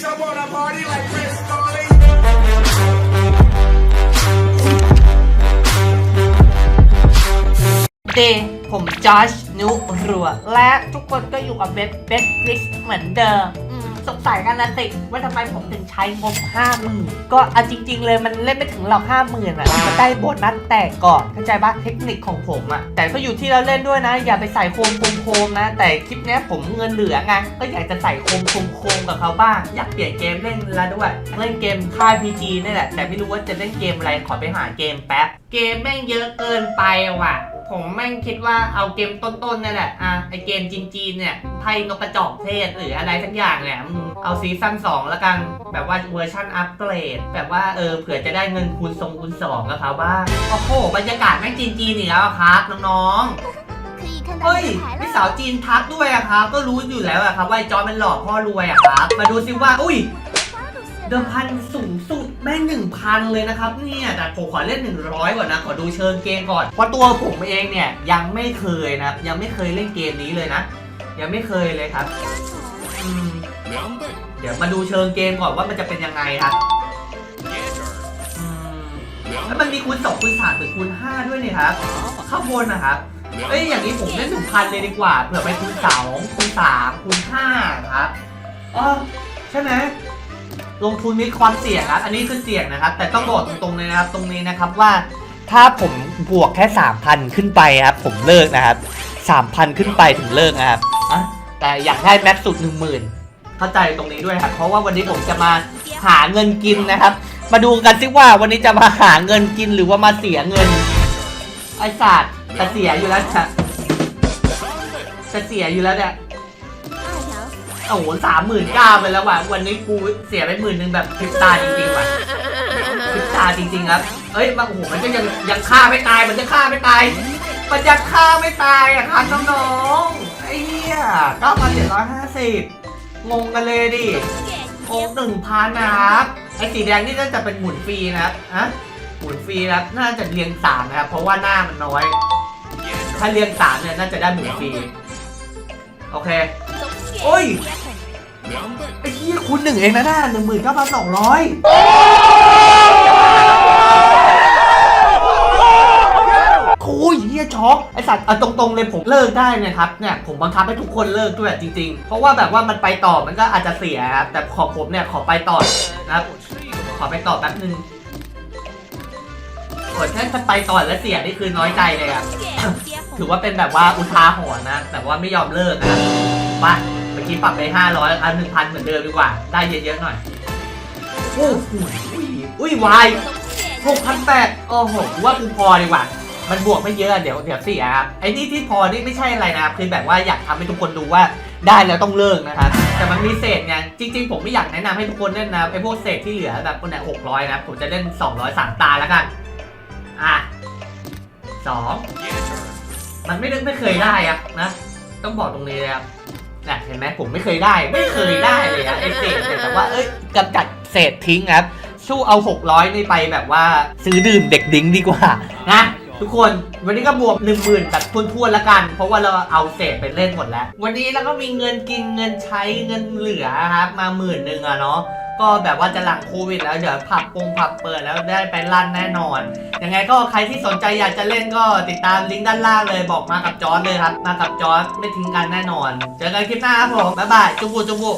jump on a party like Chris Farley. เดผมจอชนุรัว และทุกคนก็อยู่กับเบสเบสคริสเหมือนเดิม สงสัยกันนะสิว่าทำไมผมถึงใช้งบห้าหมื่นก็เอาจริง ๆ เลยมันเล่นไม่ถึงหรอกห้าหมื่นอะมันได้โบนัสแตกก่อนเข้าใจปะเทคนิคของผมอะแต่ก็อยู่ที่เราเล่นด้วยนะ อย่าไปใส่โคมโคมโคมนะ แต่คลิปนี้ผมเงินเหลือไงก็อยากจะใส่โคมโคมโคมกับเขาบ้างอยากเปลี่ยนเกมเล่นแล้วด้วยเล่นเกมค่าย PG นี่แหละแต่ไม่รู้ว่าจะเล่นเกมอะไรขอไปหาเกมแป๊บเกมแม่งเยอะเกินไปว่ะ ผมแม่งคิดว่าเอาเกมต้นๆนี่แหละ อะไอเกมจีนๆเนี่ยไพ่นกกระจอกเทศหรืออะไรสักอย่างแหละมึงเอาซีซั่นสอ2ละกัน แบบว่าเวอร์ชั่นอัปเกรด แบบว่าเออเผื่อจะได้เงินคูณทรงคูณสองนะครับว่าโอ้โหบรรยากาศแม่งจีนๆอีกแล้วอะครับน้องเฮ้ยพี่สาวจีนทักด้วยอะครับ ก็รู้อยู่แล้วอะครับว่าไอ้จอมันหลอกพ่อรวยอะครับ มาดูซิว่า อุ้ย เดิมพันสูงสุดแม่หนึ่งพันเลยนะครับเนี่ยแต่ผมขอเล่นหนึ่งร้อยก่อนนะ ขอดูเชิงเกมก่อนเพราะตัวผมเองเนี่ยยังไม่เคยนะ ยังไม่เคยเล่นเกมนี้เลยนะ ยังไม่เคยเลยครับเดี๋ยวมาดูเชิงเกมก่อนว่ามันจะเป็นยังไงครับแล้วมันมีคูณสองคูณสามหรือคูณห้าด้วยเนี่ยครับข้างบนนะครับเอ้ยอย่างนี้ผมเล่นหนึ่งพันเลยดีกว่าเผื่อไปคูณสองคูณสามคูณห้าครับอ๋อใช่ไหม ลงทุนมีความเสี่ยงนะอันนี้คือเสี่ยงนะครับ แต่ต้องบอกตรงๆเลยนะครับ ตรงนี้นะครับว่า ถ้าผมบวกแค่สามพันขึ้นไปครับ ผมเลิกนะครับสามพันขึ้นไปถึงเลิกนะครับแต่อยากได้แม็กซ์สุดหนึ่งหมื่นเข้าใจตรงนี้ด้วยครับเพราะว่าวันนี้ผมจะมาหาเงินกินนะครับ มาดูกันซิว่าวันนี้จะมาหาเงินกินหรือว่ามาเสียเงินไอศาสตร์จะเสียอยู่แล้วจะจะเสียอยู่แล้วเนี่ย โอ้โหสามหมื่นเก้าไปแล้วว่ะวันนี้กูเสียไปหมื่นหนึ่งแบบพริบตาจริงๆว่ะพริบตาจริงๆครับเอ้ยมันโอ้โหมันก็ยังยังฆ่าไม่ตายมันจะฆ่าไม่ตายมันยังฆ่าไม่ตายอะครับน้องๆไอ้เหี้ยเก้าพันเจ็ดร้อยห้าสิบงงกันเลยดิโอ้หนึ่งพันนะครับไอ้สีแดงนี่น่าจะเป็นหมุนฟรีนะครับฮะหมุนฟรีนะครับน่าจะเรียงสามนะครับเพราะว่าหน้ามันน้อย ถ้าเรียงสามเนี่ยน่าจะได้หมุนฟรีโอเค โอ้ย，ไอ้เหี้ยคูณหนึ่งเองนะน่าหนึ่งหมื่นเก้าพันสองร้อยคุยเฮียช็อกไอสัตว์เอาตรงๆเลยผมเลิกได้นะครับเนี่ยผมบังคับให้ทุกคนเลิกด้วยจริง ๆ เพราะว่าแบบว่ามันไปต่อมันก็อาจจะเสียครับแต่ขอผมเนี่ยขอไปต่อนะครับขอไปต่อแป๊บนึงกดแค่ไปต่อแล้วเสียนี่คือน้อยใจเลยอะถือว่าเป็นแบบว่าอุทาหรณ์นะแบบว่าไม่ยอมเลิกนะไปี้ปรับไปห้าร้อยเอาหนึ่งพันเหมือนเดิมดีกว่า ได้เยอะๆหน่อย โอ้โหอุ้ยอุ้ยวายหกพันแปดโอ้โหกูว่ากูพอดีกว่า มันบวกไม่เยอะเดี๋ยวเดี๋ยวเสียครับไอ้นี่ที่พอนี่ไม่ใช่อะไรนะครับคือแบบว่าอยากทำให้ทุกคนดูว่าได้แล้วต้องเลิกนะครับ แต่มันมีเศษไงจริง ๆ ผมไม่อยากแนะนำให้ทุกคนเล่นนะไอ้พวกเศษที่เหลือแบบคนไหนหกร้อยนะผมจะเล่นสองร้อยสามตาแล้วกัน อะสองมันไม่ได้ไม่เคยได้ครับนะ ต้องบอกตรงนี้เลยครับ นะเห็นไหมผมไม่เคยได้ ไม่เคยได้เลยนะไอ้เศษเนี่ยแต่ว่าเอ้ยกำจัดเศษทิ้งครับ สู้เอา 600นี่ไปแบบว่าซื้อดื่มเด็กดิ้งดีกว่านะทุกคนวันนี้ก็บวก1 0,000แบบทวนๆละกัน เพราะว่าเราเอาเศษไปเล่นหมดแล้ว วันนี้เราก็มีเงินกินเงินใช้เงินเหลือครับมาหมื่นหนึ่งอะเนาะ ก็แบบว่าจะหลังโควิดแล้วเดี๋ยวผับปงผับเปิดแล้วได้ไปลั่นแน่นอน ยังไงก็ใครที่สนใจอยากจะเล่นก็ติดตามลิงก์ด้านล่างเลยบอกมากับจอร์ดเลยครับ มากับจอร์ดไม่ทิ้งกันแน่นอน เจอกันคลิปหน้าครับผมบ๊ายบายจุบุจุบุ